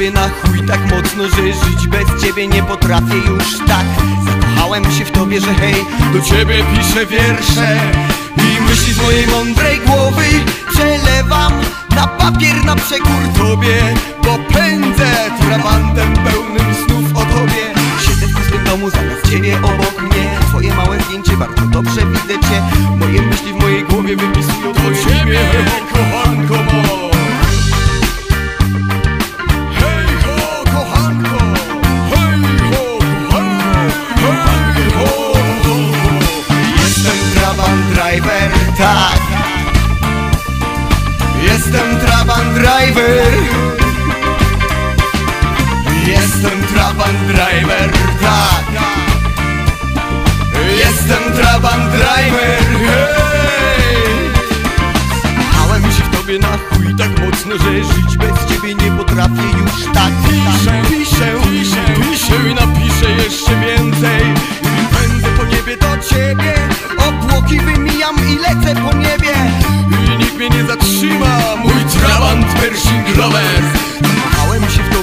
mocno, że żyć bez ciebie nie potrafię już tak. Zakochałem się w tobie, że hej, do ciebie piszę wiersze I myśli z mojej mądrej głowy przelewam na papier na przekór tobie Bo pędzę trabandem pełnym snów o tobie. Siedzę w pustym domu zamiast ciebie obok mnie. Twoje małe zdjęcie, bardzo dobrze widzę cię. Moje myśli w Jestem Trabant Driver! Jestem Trabant Driver, tak! Jestem Trabant Driver, hej! Kochałem się w tobie na chuj tak mocno, że żyć bez ciebie nie potrafię już tak Piszę, piszę, piszę, piszę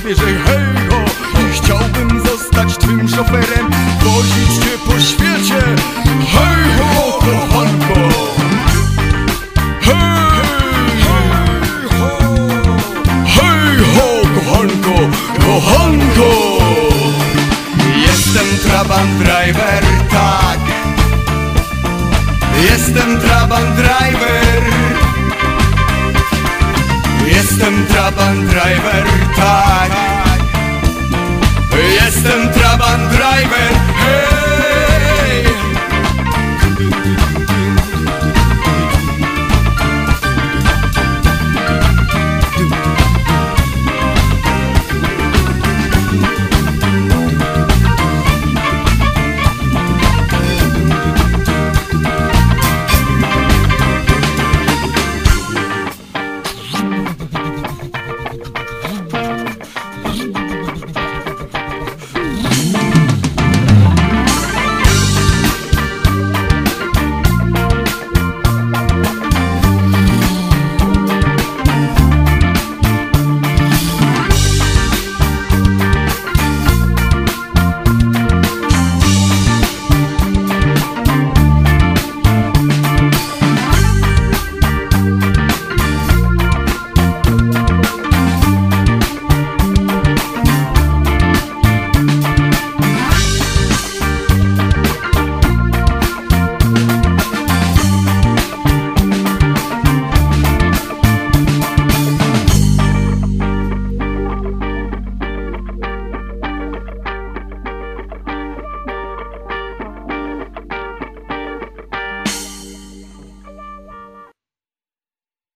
Kochałem się w tobie, że hej ho. I chciałbym zostać twym szoferem Wozić cię po świecie. Hej ho, kochanko. Hej ho, hej ho, kochanko, kochanko. Jestem Trabant Driver, tak. Jestem Trabant Driver Jestem Trabant Driver, tak Jestem Trabant Driver